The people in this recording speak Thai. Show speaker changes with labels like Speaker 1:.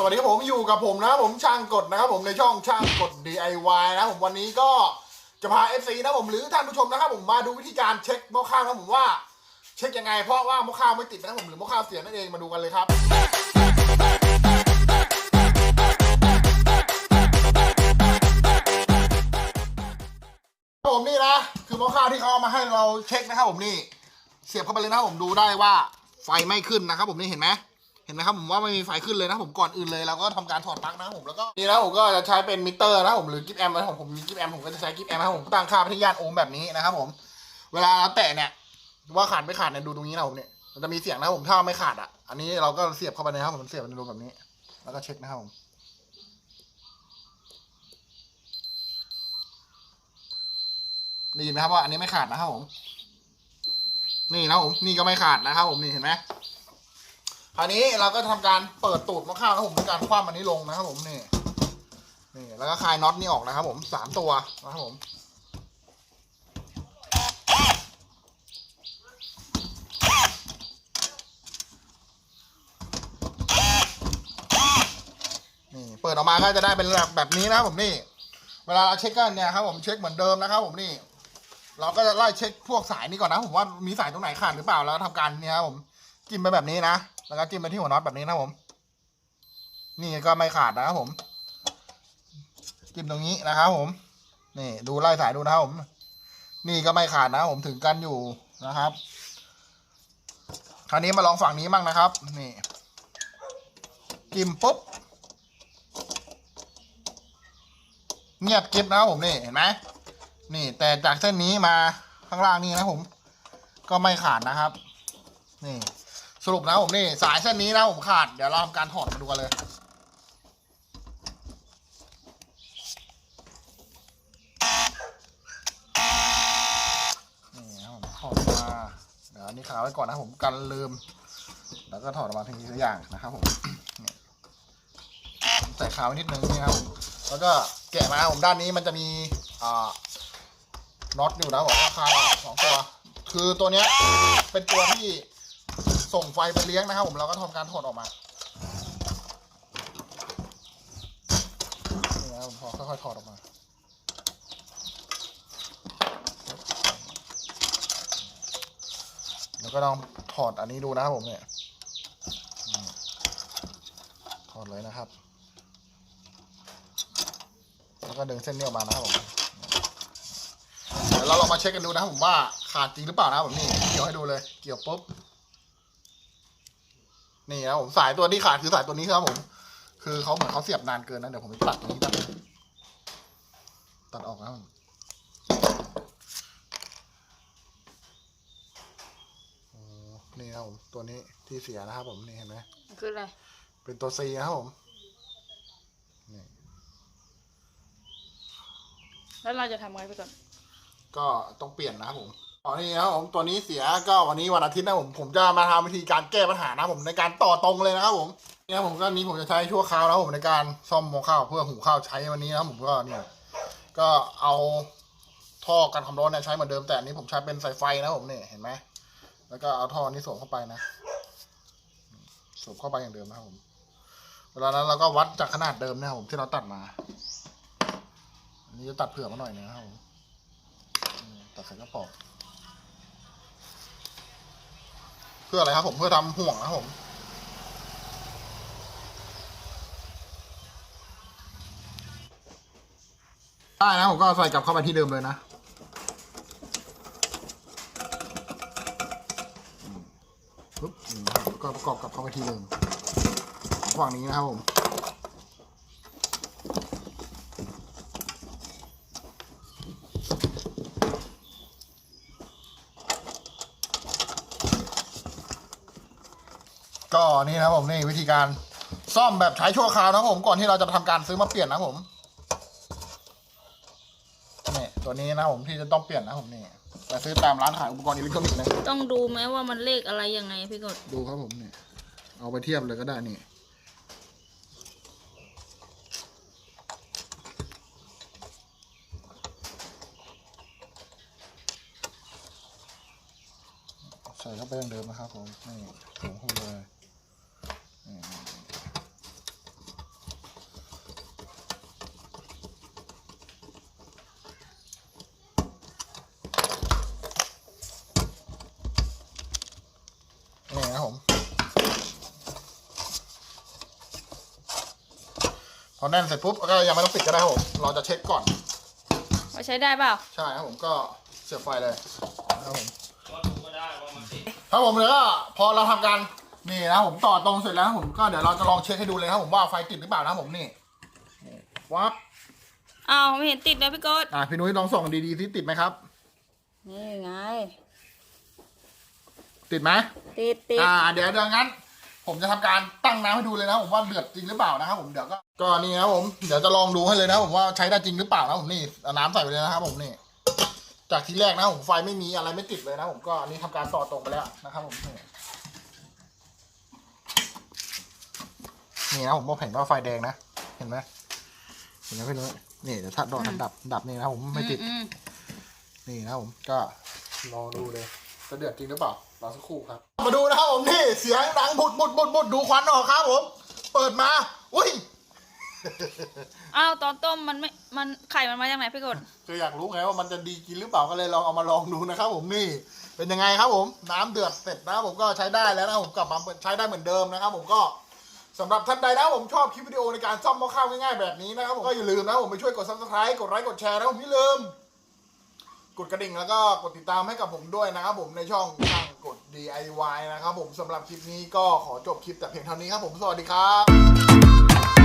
Speaker 1: สวัสดีครับผมอยู่กับผมนะผมช่างกดนะครับผมในช่องช่างกด DIY นะผมวันนี้ก็จะพา FC นะผมหรือท่านผู้ชมนะครับผมมาดูวิธีการเช็คหม้อข้าวนะผมว่าเช็คยังไงเพราะว่าหม้อข้าวไม่ติดนะผมหรือหม้อข้าวเสียนั่นเองมาดูกันเลยครับครับผมนี่นะคือหม้อข้าวที่เขาเอามาให้เราเช็คนะครับผมนี่ เสียบเข้าไปเลยนะครับผมดูได้ว่าไฟไม่ขึ้นนะครับผมนี่เห็นไหม เห็นไหมครับผมว่าไม่มีไฟขึ้นเลยนะผมก่อนอื่นเลยเราก็ทำการถอดปลั๊กนะผมแล้วก็นี่นะผมก็จะใช้เป็นมิเตอร์นะผมหรือกิฟแอมนะผมผมมีกิฟแอมผมก็จะใช้กิฟแอมนะผมตั้งค่าไปที่ย่านโอห์มแบบนี้นะครับผม เวลาเราแตะเนี่ยว่าขาดไม่ขาดเนี่ยดูตรงนี้นะผมเนี่ยมันจะมีเสียงนะผมถ้าไม่ขาดอะ อันนี้เราก็เสียบเข้าไปนะครับผมเสียบในรูแบบนี้ แล้วก็เช็คนะครับผมได้ยินไหมครับว่าอันนี้ไม่ขาดนะครับผม นี่นะผมนี่ก็ไม่ขาดนะครับผมนี่เห็นไหม คราวนี้เราก็ทำการเปิดตูดมะข้าวนะผมด้วยการคว่ำอันนี้ลงนะครับผมนี่นี่แล้วก็คลายน็อตนี่ออกนะครับ ผมสามตัวนะครับผมนี่เปิดออกมาก็จะได้เป็นแบบแบบนี้นะครับผมนี่ เวลาเราเช็คกันเนี่ยครับผมเช็คเหมือนเดิมนะครับ ผมนี่ เราก็จะไล่เช็คพวกสายนี้ก่อนนะ ผมว่ามีสายตรงไหนขาดหรือเปล่าแล้วก็ทำการเนี่ยครับผมจิ้มไปแบบนี้นะ แล้วก็จิ้มไปที่หัวน็อตแบบนี้นะผม นี่ก็ไม่ขาดนะครับผม จิ้มตรงนี้นะครับผม นี่ดูไล่สายดูนะครับผม นี่ก็ไม่ขาดนะผมถึงกันอยู่นะครับ คราวนี้มาลองฝั่งนี้บ้างนะครับ นี่ จิ้มปุ๊บ เงียบกริบนะครับผมนี่เห็นไหมนี่ แต่จากเส้นนี้มาข้างล่างนี่นะผม ก็ไม่ขาดนะครับ นี่ รุปนะผมนี่ สายเส้นนี้นะผมขาด เดี๋ยวเราทำการถอดมาดูกันเลยนี่นะผมถอดมาเดี๋ยวอันนี้คาไว้ก่อนนะผมกันลืม แล้วก็ถอดออกมาทีละอย่างนะครับผมใส่คาไว้นิดนึงนี่ครับผมแล้วก็แกะมาผมด้านนี้มันจะมีอ่าน็อตอยู่นะผมราคาสองตัว คือตัวเนี้ยเป็นตัวที่ ส่งไฟไปเลี้ยงนะครับผมเราก็ทำการถอดออกมานี่นะผมพอค่อยๆถอดออกมาแล้วก็ลองถอดอันนี้ดูนะครับผมเนี่ยถอดเลยนะครับ แล้วก็ดึงเส้นนี้ออกมานะครับผมเดี๋ยวเราลองมาเช็คกันดูนะครับผมว่าขาดจริงหรือเปล่านะครับผมนี่เกี่ยวให้ดูเลยเกี่ยวปุ๊บ นี่นะครับผมสายตัวที่ขาดคือสายตัวนี้ครับผม คือเขาเหมือนเขาเสียบนานเกินนะเดี๋ยวผมจะตัดตรงนี้ตัดตัดออกนะครับผมโอ้นี่นะครับผมตัวนี้ที่เสียนะครับผมนี่เห็นไหม
Speaker 2: คืออะไร
Speaker 1: เป็นตัวซีนะครับผมนี่
Speaker 2: แล้วเราจะทำไงไปก่อน
Speaker 1: ก็ต้องเปลี่ยนนะครับผม อ๋อนี่นะครับผมตัวนี้เสียก็วันนี้วันอาทิตย์นะผมผมจะมาทำวิธีการแก้ปัญหานะผมในการต่อตรงเลยนะครับผมเนี่ยครับผมก็นี้ผมจะใช้ชั่วคราวนะผมในการซ่อมหม้อข้าวเพื่อหุงข้าวใช้วันนี้นะผมก็เนี่ยก็เอาท่อกันความร้อนเนี่ยใช้เหมือนเดิมแต่อันนี้ผมใช้เป็นสายไฟนะผมเนี่ยเห็นไหมแล้วก็เอาท่อนี้สวมเข้าไปนะสวมเข้าไปอย่างเดิมนะครับผม เวลานั้นเราก็วัดจากขนาดเดิมนะครับผมที่เราตัดมาอันนี้จะตัดเผื่อมาหน่อยนึงนะครับผมตัดใส่กระป๋อง เพื่ออะไรครับผมเพื่อทำห่วงนะครับผม ได้นะผมก็ใส่กลับเข้าไปที่เดิมเลยนะปึ๊บก็ประกอบกลับเข้าไปที่เดิมฝั่งนี้นะครับผม ก็นี่นะครับผมนี่วิธีการซ่อมแบบใช้ชั่วคราวนะครับผมก่อนที่เราจะทำการซื้อมาเปลี่ยนนะครับผมนี่ตัวนี้นะครับผมที่จะต้องเปลี่ยนนะครับผมนี่แต่ซื้อตามร้านขายอุปกรณ์อิเล็กทรอนิกส์นะ
Speaker 2: ต้องดูไหมว่ามันเลขอะไรยังไงพี่กด
Speaker 1: ดูครับผมนี่เอาไปเทียบเลยก็ได้นี่ใส่เข้าไปอย่างเดิมนะครับผมนี่ถุงเข้าไปเลยนี่ พอแน่นเสร็จปุ๊บก็ยังไม่ต้องปิดก็ได้ครับผมเราจะเช็คก่อน
Speaker 2: ว่าใช้ได้เปล่า
Speaker 1: ใช่ครับผมก็เสียบไฟเลยนะครับผม
Speaker 3: ก็ดูก็ได้ว่ามันติด
Speaker 1: ครับผมแล้วก็พอเราทำการนี่นะครับผมต่อตรงเสร็จแล้วนะครับผมก็เดี๋ยวเราจะลองเช็คให้ดูเลยนะครับผมว่าไฟติดหรือเปล่านะครับผมนี่นี่วับ
Speaker 2: อ้าวไม่เห็นติดเลยพี่กด
Speaker 1: อะพี่นุ้ยลองส่องดีๆที่ติดไหมครับ
Speaker 2: นี่ไง
Speaker 1: ติดไหม
Speaker 2: ติดติด
Speaker 1: อ่า เดี๋ยวเดี๋ยวงั้น ผมจะทำการตั้งน้ำให้ดูเลยนะครับผมว่าเดือดจริงหรือเปล่านะครับผมเดี๋ยวก็ก็นี่นะครับผมเดี๋ยวจะลองดูให้เลยนะครับผมว่าใช้ได้จริงหรือเปล่านะครับผมนี่เอาน้ำใส่ไปเลยนะครับผมนี่จากทีแรกนะครับผมไฟไม่มีอะไรไม่ติดเลยนะครับผมก็อันนี้ทำการต่อตรงไปแล้วนะครับผมนี่นี่นะผมว่าแผงก็ไฟแดงนะเห็นไหมเห็นไหมพี่นุ้ยนี่เดี๋ยวถ้าโดนดับดับนี่นะครับผมไม่ติด
Speaker 2: อืม
Speaker 1: นี่นะครับผมก็รอดูเลยจะเดือดจริงหรือเปล่า รอสักครู่ครับ มาดูนะครับผมนี่เสียงดังบุดบุดบุดบุดดูควันออกครับผม เปิดมา อุ้ย
Speaker 2: อ้าวตอนต้มมันไม่มันไข่มันมาจากไหนพี่กด
Speaker 1: คืออยากรู้ไงว่ามันจะดีกินหรือเปล่าก็เลยลองเอามาลองดูนะครับผมนี่ เป็นยังไงครับผม น้ำเดือดเสร็จนะครับผมก็ใช้ได้แล้วนะครับผมกลับมาใช้ได้เหมือนเดิมนะครับผมก็สำหรับท่านใดนะครับผมชอบคลิปวิดีโอในการซ่อมหม้อข้าวง่ายๆแบบนี้นะครับผมก็อย่าลืมนะครับผมไปช่วยกด subscribe กดไลค์กดแชร์นะครับผมอย่าลืม กดกระดิ่งแล้วก็กดติดตามให้กับผมด้วยนะครับผมในช่องช่างกด DIY นะครับผมสำหรับคลิปนี้ก็ขอจบคลิปแต่เพียงเท่านี้ครับผมสวัสดีครับ